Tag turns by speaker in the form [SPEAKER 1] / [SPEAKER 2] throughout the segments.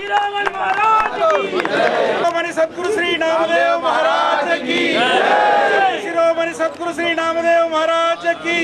[SPEAKER 1] शिरोमणि महाराज की
[SPEAKER 2] शिरोमणि सदगुरु श्री नामदेव महाराज की शिरोमणि सदगुरु श्री नामदेव महाराज की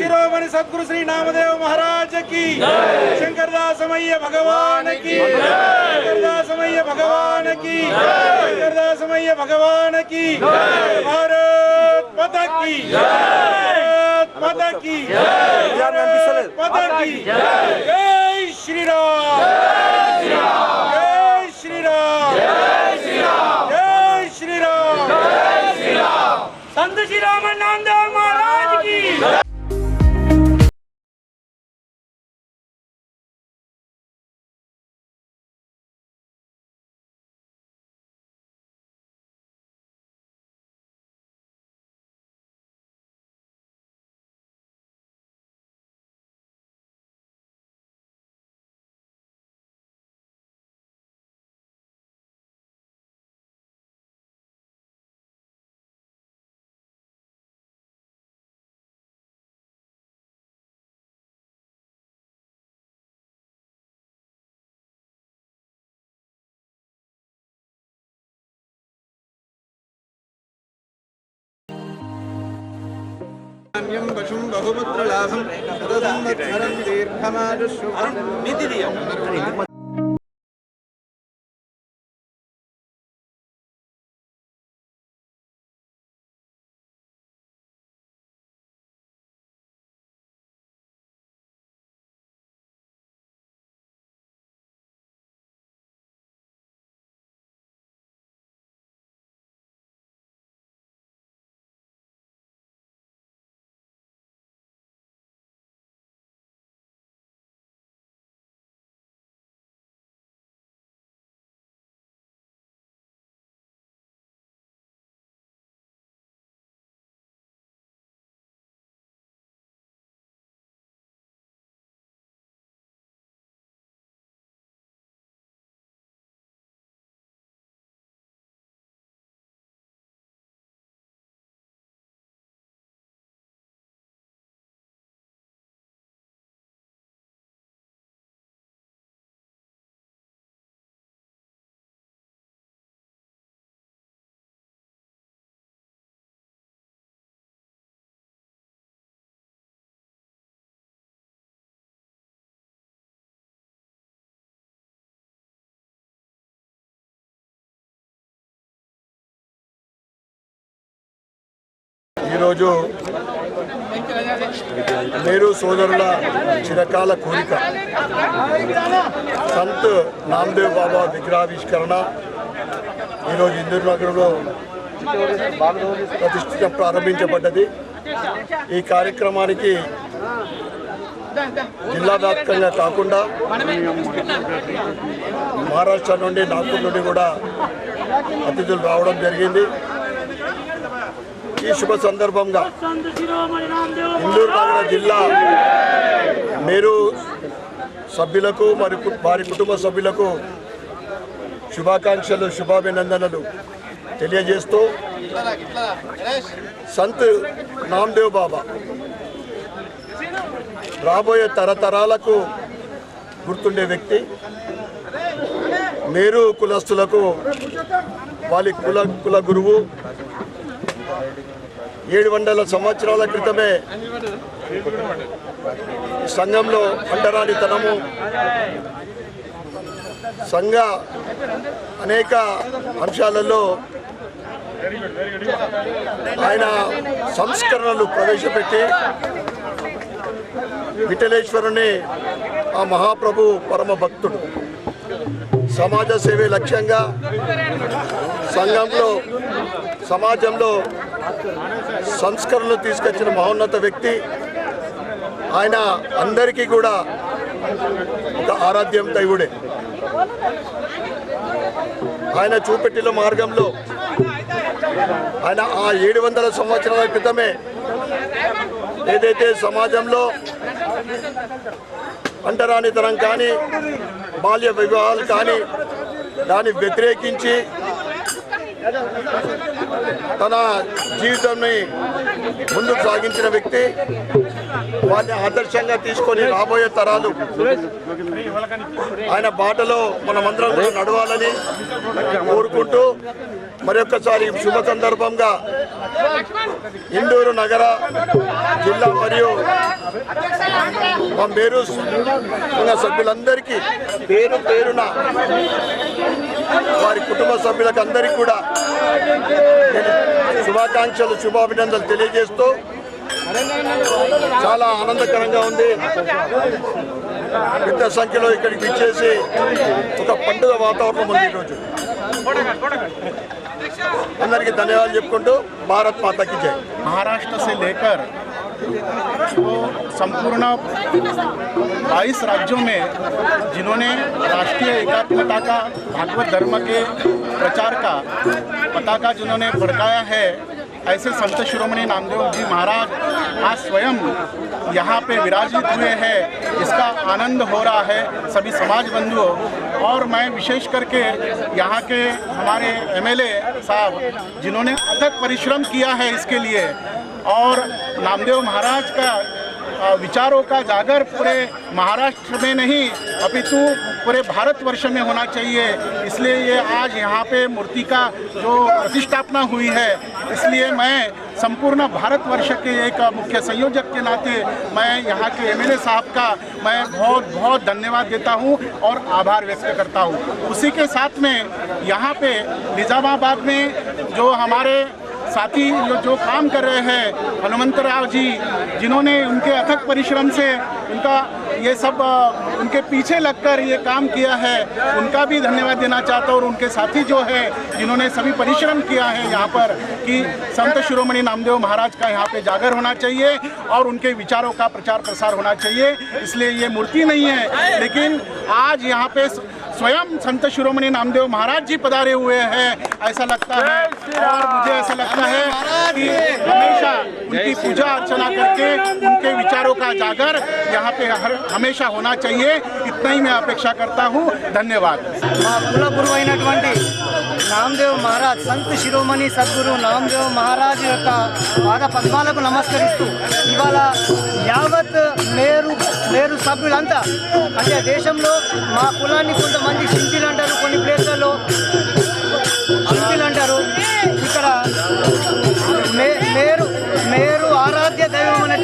[SPEAKER 2] शिरोमणि सदगुरु श्री नामदेव महाराज की शंकरदासमय्य भगवान की शंकरदासमय्य भगवान की शंकरदासमय्य भगवान की भारत माता की भारत माता की भारत माता की जय श्री
[SPEAKER 1] 반드시 라을
[SPEAKER 3] 낳는다. पुण्यं पशुं बहुपुत्रलाभं दीर्घमायुष्यं
[SPEAKER 4] ఈరోజు నేరు సోదరుల చిరకాల కోరిక. సంత్ నామదేవ్ బాబా విగ్రహావిష్కరణ ఈరోజు ఇందూరు నగరంలో ప్రతిష్ఠిత ప్రారంభించబడ్డది. ఈ కార్యక్రమానికి జిల్లా వ్యాప్తంగా కాకుండా మహారాష్ట్ర నుండి నాగపూర్ నుండి కూడా అతిథులు రావడం జరిగింది. ఈ శుభ సందర్భంగా ఇందూరు నగర జిల్లా మీరు సభ్యులకు మరి వారి కుటుంబ సభ్యులకు శుభాకాంక్షలు శుభాభినందనలు తెలియజేస్తూ సంత్ నామ్దేవ్ బాబా రాబోయే తరతరాలకు గుర్తుండే వ్యక్తి. మీరు కులస్తులకు వాళ్ళ కుల కుల గురువు ఏడు వందల సంవత్సరాల క్రితమే సంఘంలో అంటరానితనము సంఘ అనేక అంశాలలో ఆయన సంస్కరణలు ప్రవేశపెట్టి విఠలేశ్వరుని ఆ మహాప్రభు పరమ భక్తుడు. సమాజ సేవే లక్ష్యంగా సంఘంలో సమాజంలో సంస్కరణలు తీసుకొచ్చిన మహోన్నత వ్యక్తి. ఆయన అందరికీ కూడా ఒక ఆరాధ్యం దైవుడే. ఆయన చూపెట్టిన మార్గంలో ఆయన ఆ ఏడు వందల సంవత్సరాల క్రితమే ఏదైతే సమాజంలో అంటరానితనం కానీ బాల్య వివాహాలు కానీ దాన్ని వ్యతిరేకించి తన జీవితాన్ని ముందుకు సాగించిన వ్యక్తి వారిని ఆదర్శంగా తీసుకొని రాబోయే తరాలు. ఆయన బాటలో మనమందరం కూడా నడవాలని కోరుకుంటూ మరొకసారి శుభ సందర్భంగా ఇండూరు నగర జిల్లా మరియు మా మేరు ఉన్న సభ్యులందరికీ పేరు పేరున వారి కుటుంబ సభ్యులకు అందరికీ కూడా శుభాకాంక్షలు శుభాభినందనలు తెలియజేస్తూ చాలా ఆనందకరంగా ఉంది. పెద్ద సంఖ్యలో ఇక్కడికి ఇచ్చేసి ఒక పండుగ వాతావరణం ఉంది ఈరోజు. అందరికీ ధన్యవాదాలు చెప్పుకుంటూ భారత్ మాతకి జై.
[SPEAKER 5] మహారాష్ట్ర तो संपूर्ण 22 राज्यों में जिन्होंने राष्ट्रीय एकात्मता का, भागवत धर्म के प्रचार का पताका जिन्होंने भड़काया है, ऐसे संत शिरोमणि नामदेव जी महाराज आज स्वयं यहाँ पे विराजित हुए हैं। इसका आनंद हो रहा है सभी समाज बंधुओं और मैं विशेष करके यहाँ के हमारे एमएलए साहब, जिन्होंने अथक परिश्रम किया है इसके लिए और नामदेव महाराज का विचारों का जागर पूरे महाराष्ट्र में नहीं, अपितु पूरे भारतवर्ष में होना चाहिए। इसलिए ये आज यहाँ पे मूर्ति का जो प्रतिष्ठापना हुई है, इसलिए मैं संपूर्ण भारतवर्ष के एक मुख्य संयोजक के नाते मैं यहाँ के एमएलए साहब का मैं बहुत बहुत धन्यवाद देता हूँ और आभार व्यक्त करता हूँ। उसी के साथ में यहाँ पे निज़ामाबाद में जो हमारे साथी जो जो काम कर रहे हैं हनुमंतराव जी, जिन्होंने उनके अथक परिश्रम से उनका, ये सब उनके पीछे लगकर ये काम किया है, उनका भी धन्यवाद देना चाहता हूँ। और उनके साथी जो है, जिन्होंने सभी परिश्रम किया है यहाँ पर, कि संत शिरोमणि नामदेव महाराज का यहाँ पे जागर होना चाहिए और उनके विचारों का प्रचार प्रसार होना चाहिए। इसलिए ये मूर्ति नहीं है, लेकिन आज यहाँ पे स्वयं संत शिरोमणि नामदेव महाराज जी पधारे हुए हैं ऐसा लगता है और मुझे ऐसा लगता है कि हमेशा उनकी पूजा अर्चना करके उनके विचारों का जागर यहाँ पे हर हमेशा होना चाहिए इतना ही मैं अपेक्षा करता हूँ धन्यवाद
[SPEAKER 6] మా కుల గురువు అయినటువంటి నామదేవ్ మహారాజ్ సంత్ శిరోమణి సద్గురు నామదేవ్ మహారాజ్ యొక్క పాద పద్మాలకు నమస్కరిస్తూ ఇవాళ యావత్ మేరు మేరు సభ్యులంతా. అంటే దేశంలో మా కులాన్ని కొంతమంది శిల్పిలు అంటారు కొన్ని ప్లేస్లలో.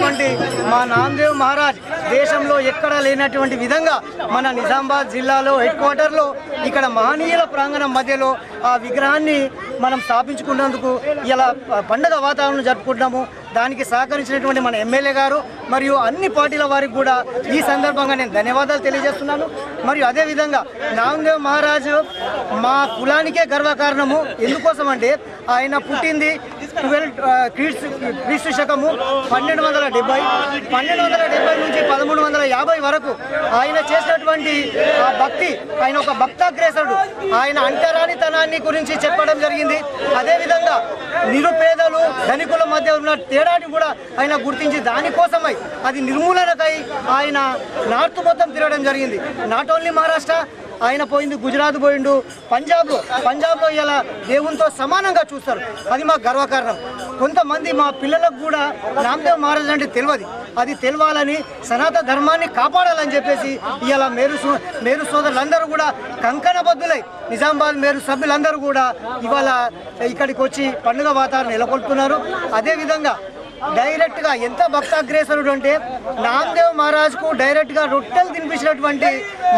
[SPEAKER 6] ఉన్నటువంటి మా నామదేవ్ మహారాజ్ దేశంలో ఎక్కడా లేనటువంటి విధంగా మన నిజామాబాద్ జిల్లాలో హెడ్ క్వార్టర్లో ఇక్కడ మహనీయుల ప్రాంగణం మధ్యలో ఆ విగ్రహాన్ని మనం స్థాపించుకున్నందుకు ఇలా పండగ వాతావరణం జరుపుకుంటున్నాము. దానికి సహకరించినటువంటి మన ఎమ్మెల్యే గారు మరియు అన్ని పార్టీల వారికి కూడా ఈ సందర్భంగా నేను ధన్యవాదాలు తెలియజేస్తున్నాను. మరియు అదేవిధంగా నామదేవ్ మహారాజు మా కులానికే గర్వకారణము. ఎందుకోసం అంటే ఆయన పుట్టింది ట్వెల్వ్ క్రీస్తు క్రీస్తు శకము పన్నెండు వందల డెబ్బై పన్నెండు వందల డెబ్బై నుంచి పదమూడు వందల యాభై వరకు ఆయన చేసినటువంటి ఆ భక్తి ఆయన ఒక భక్తాగ్రేసరుడు. ఆయన అంటరానితనాన్ని గురించి చెప్పడం జరిగింది. అదేవిధంగా నిరుపేదలు ధనికుల మధ్య ఉన్న తేడాని కూడా ఆయన గుర్తించి దానికోసమై అది నిర్మూలనకై ఆయన నార్త్ మొత్తం తిరగడం జరిగింది. నాట్ ఓన్లీ మహారాష్ట్ర ఆయన పోయింది గుజరాత్ పోయిండు. పంజాబ్లో పంజాబ్లో ఇలా దేవునితో సమానంగా చూస్తారు. అది మా గర్వకారణం. కొంతమంది మా పిల్లలకు కూడా రామ్దేవ్ మహారాజ్ అంటే తెలియదు. అది తెలవాలని సనాతన ధర్మాన్ని కాపాడాలని చెప్పేసి ఇలా మేరు సో- మేరు సోదరులందరూ కూడా కంకణబద్దులై నిజామాబాద్ మేరు సభ్యులందరూ కూడా ఇవాళ ఇక్కడికి వచ్చి పండుగ వాతావరణం నెలకొల్పుతున్నారు. అదేవిధంగా డైరెక్ట్గా ఎంత భక్తాగ్రేసరుడు అంటే నామదేవ్ మహారాజ్కు డైరెక్ట్గా రొట్టెలు తినిపించినటువంటి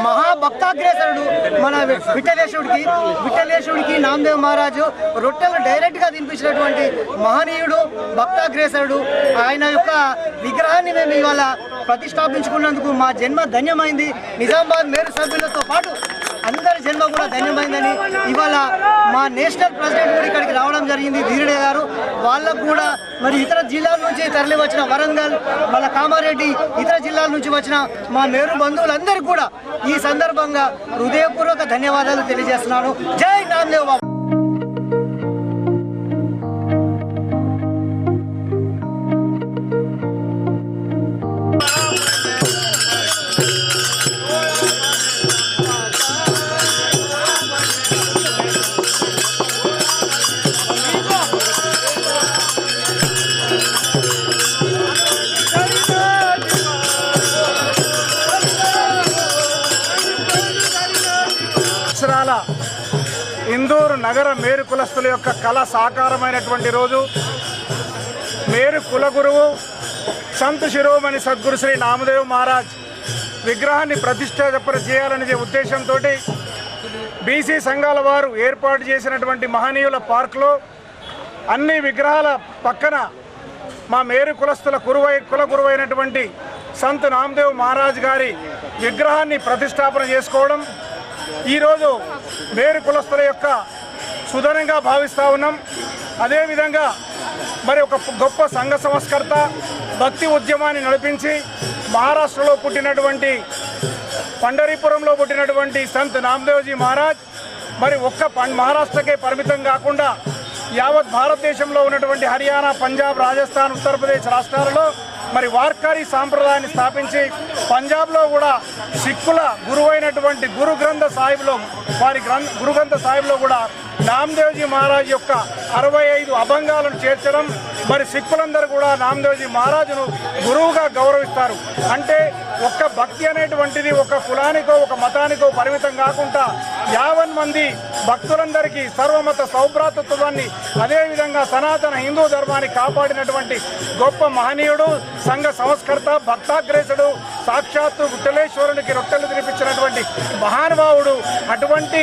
[SPEAKER 6] మహాభక్తాగ్రేసరుడు మన విఠలేశుడికి. విఠలేశుడికి నామదేవ్ మహారాజు రొట్టెలు డైరెక్ట్గా తినిపించినటువంటి మహనీయుడు భక్తాగ్రేసరుడు. ఆయన యొక్క విగ్రహాన్ని మేము ఇవాళ ప్రతిష్టాపించుకున్నందుకు మా జన్మ ధన్యమైంది. నిజామాబాద్ మేరు సభ్యులతో పాటు అందరి జన్మ కూడా ధన్యమైందని ఇవాళ మా నేషనల్ ప్రెసిడెంట్ కూడా ఇక్కడికి రావడం జరిగింది ధీరుడే గారు. వాళ్ళకు కూడా మరి ఇతర జిల్లాల నుంచి తరలి వచ్చిన వరంగల్ వాళ్ళ కామారెడ్డి ఇతర జిల్లాల నుంచి వచ్చిన మా మేరు బంధువులందరికీ కూడా ఈ సందర్భంగా హృదయపూర్వక ధన్యవాదాలు తెలియజేస్తున్నాను. జై నామదేవ్ బాబు.
[SPEAKER 2] నగర మేరు కులస్తుల యొక్క కళ సాకారమైనటువంటి రోజు. మేరు కులగురువు సంత్ శిరోమణి సద్గురు శ్రీ నామదేవ్ మహారాజ్ విగ్రహాన్ని ప్రతిష్టాపన చేయాలనే ఉద్దేశంతో బీసీ సంఘాల వారు ఏర్పాటు చేసినటువంటి మహనీయుల పార్కులో అన్ని విగ్రహాల పక్కన మా మేరు కులస్తుల కురువై కుల గురువైనటువంటి సంత్ నామదేవ్ మహారాజ్ గారి విగ్రహాన్ని ప్రతిష్టాపన చేసుకోవడం. ఈరోజు మేరు కులస్తుల యొక్క సుదనంగా భావిస్తూ ఉన్నాం. అదేవిధంగా మరి ఒక గొప్ప సంఘ సంస్కర్త భక్తి ఉద్యమాన్ని నడిపించి మహారాష్ట్రలో పుట్టినటువంటి పండరీపురంలో పుట్టినటువంటి సంత్ నామదేవ్జీ మహారాజ్ మరి ఒక్క పం- మహారాష్ట్రకే పరిమితం కాకుండా యావత్ భారతదేశంలో ఉన్నటువంటి హర్యానా పంజాబ్ రాజస్థాన్ ఉత్తరప్రదేశ్ రాష్ట్రాలలో మరి వార్కారీ సాంప్రదాయాన్ని స్థాపించి పంజాబ్లో కూడా సిక్కుల గురువైనటువంటి గురు గ్రంథ సాహిబ్లో వారి గ్రంథ గురు గ్రంథ సాహిబ్లో కూడా నామదేవ్జీ మహారాజ్ యొక్క అరవై ఐదు అభంగాలను చేర్చడం మరి సిక్కులందరూ కూడా నామదేవ్జీ మహారాజును గురువుగా గౌరవిస్తారు. అంటే ఒక్క భక్తి అనేటువంటిది ఒక కులానికో ఒక మతానికో పరిమితం కాకుండా యావన్ మంది భక్తులందరికీ సర్వమత సౌభ్రాతత్వాన్ని అదేవిధంగా సనాతన హిందూ ధర్మాన్ని కాపాడినటువంటి గొప్ప మహనీయుడు సంఘ సంస్కర్త భక్తాగ్రేసుడు సాక్షాత్తు గుట్టలేశ్వరునికి రొట్టెలు తినిపించినటువంటి మహానుభావుడు అటువంటి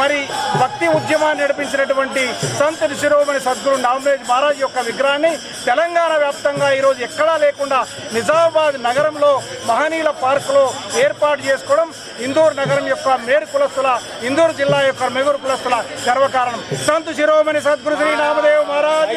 [SPEAKER 2] మరి భక్తి ఉద్యమాన్ని నడిపించినటువంటి సంత్ శిరోమణి సద్గురు నామరేజ్ మహారాజ్ యొక్క విగ్రహాన్ని తెలంగాణ వ్యాప్తంగా ఈరోజు ఎక్కడా లేకుండా నిజామాబాద్ నగరంలో మహనీయుల పార్కులో ఏర్పాటు చేసుకోవడం ఇందూర్ నగరం యొక్క మేరు కులస్తుల ఇందూరు జిల్లా యొక్క మెగురు కులస్తుల గర్వకారణం సంతు శిరోమణి సద్గురు శ్రీ నామదేవ్ మహారాజ్